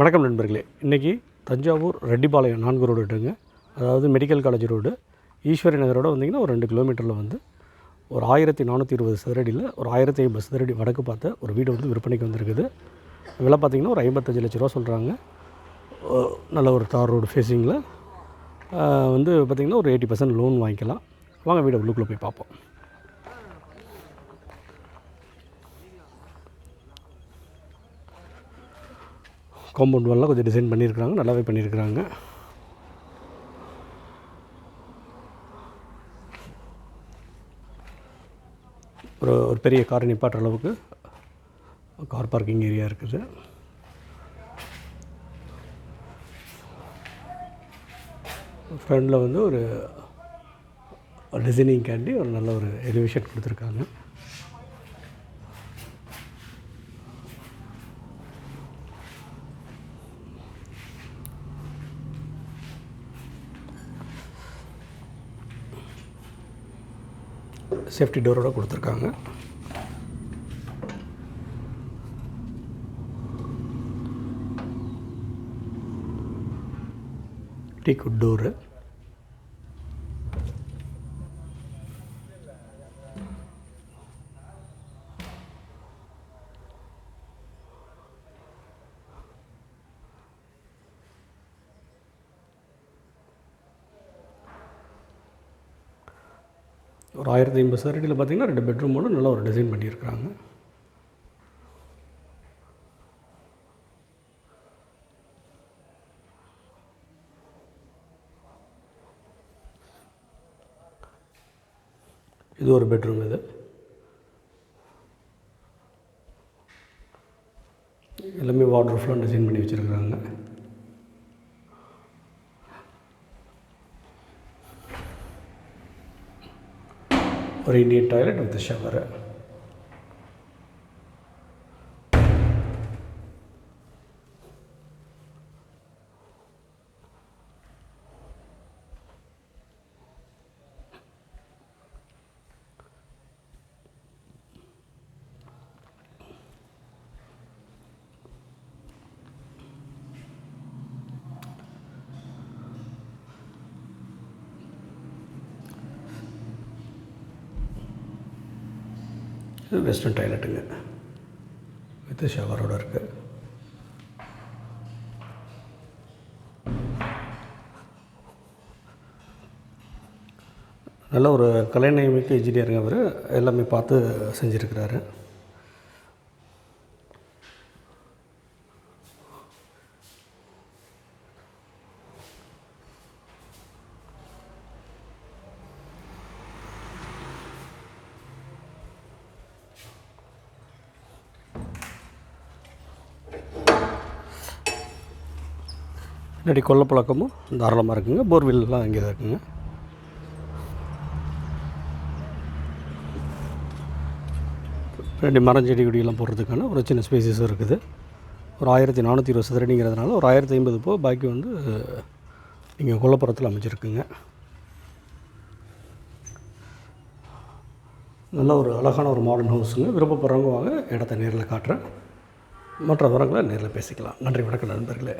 வணக்கம் நண்பர்களே. இன்றைக்கி தஞ்சாவூர் ரெட்டிபாளையம் நான்கு ரோடு விட்டுங்க அதாவது மெடிக்கல் காலேஜ் ரோடு. ஈஸ்வரி நகரோட வந்தீங்கன்னா ஒரு ரெண்டு கிலோமீட்டரில் வந்து ஒரு ஆயிரத்தி நானூற்றி இருபது சதுரடியில் ஒரு ஆயிரத்தி ஐம்பது சதுரடி வடக்கு பார்த்த ஒரு வீடு வந்து விற்பனைக்கு வந்திருக்குது. விலை பார்த்திங்கன்னா ஒரு ஐம்பத்தஞ்சு லட்ச ரூபா சொல்கிறாங்க நல்ல ஒரு தார் ரோடு ஃபேஸிங்கில் வந்து பார்த்திங்கன்னா ஒரு எயிட்டி பர்சன்ட் லோன் வாங்கிக்கலாம். வாங்க வீடை உள்ளுக்குள்ளே போய் பார்ப்போம். காம்பவுண்ட் வால்லாம் கொஞ்சம் டிசைன் பண்ணியிருக்கிறாங்க நல்லாவே பண்ணியிருக்கிறாங்க. ஒரு ஒரு பெரிய கார் நிப்பாட்டுற அளவுக்கு கார் பார்க்கிங் ஏரியா இருக்குது. ஃப்ரண்டில் வந்து ஒரு டிசைனிங் கேண்டி ஒரு நல்ல ஒரு எலிவேஷன் கொடுத்துருக்காங்க. சேஃப்டி டோரோட கொடுத்துருக்காங்க. டீக்குட் டோரு ஒரு ஆயிரத்தி ஐம்பது சதுரடியில் பார்த்தீங்கன்னா ரெண்டு பெட்ரூமோட நல்லா ஒரு டிசைன் பண்ணியிருக்கிறாங்க. இது ஒரு பெட்ரூம் இது. எல்லாமே வாட்ரு ஃபுல்லாக டிசைன் பண்ணி வச்சுருக்குறாங்க. ஒரு இந்தியன் டாய்லெட் வித் ஷவர். இது வெஸ்டர்ன் டாய்லெட்டுங்க. வித் ஷவரோட இருக்குது நல்ல ஒரு கலைநயமிக்க இன்ஜினியருங்க அவர். எல்லாமே பார்த்து செஞ்சுருக்கிறாரு. பின்னாடி கொல்லப்பழக்கமும் தாராளமாக இருக்குங்க. போர்வெல்லாம் அங்கே தான் இருக்குங்க. ரெண்டு மரம் செடி கொடியெல்லாம் போடுறதுக்கான ஒரு சின்ன ஸ்பேசஸும் இருக்குது. ஒரு ஆயிரத்தி நானூற்றி இருபது சதுரடிங்கிறதுனால ஒரு ஆயிரத்தி ஐம்பது போ பாக்கி வந்து இங்கே கொல்லப்புறத்தில் அமைச்சிருக்குங்க நல்ல ஒரு அழகான ஒரு மாடர்ன் ஹவுஸுங்க விருப்பப்படுறவங்க வாங்க இடத்த நேரில் காட்டுறேன். மற்ற விவரங்களை நேரில் பேசிக்கலாம். நன்றி வணக்கம் நண்பர்களே.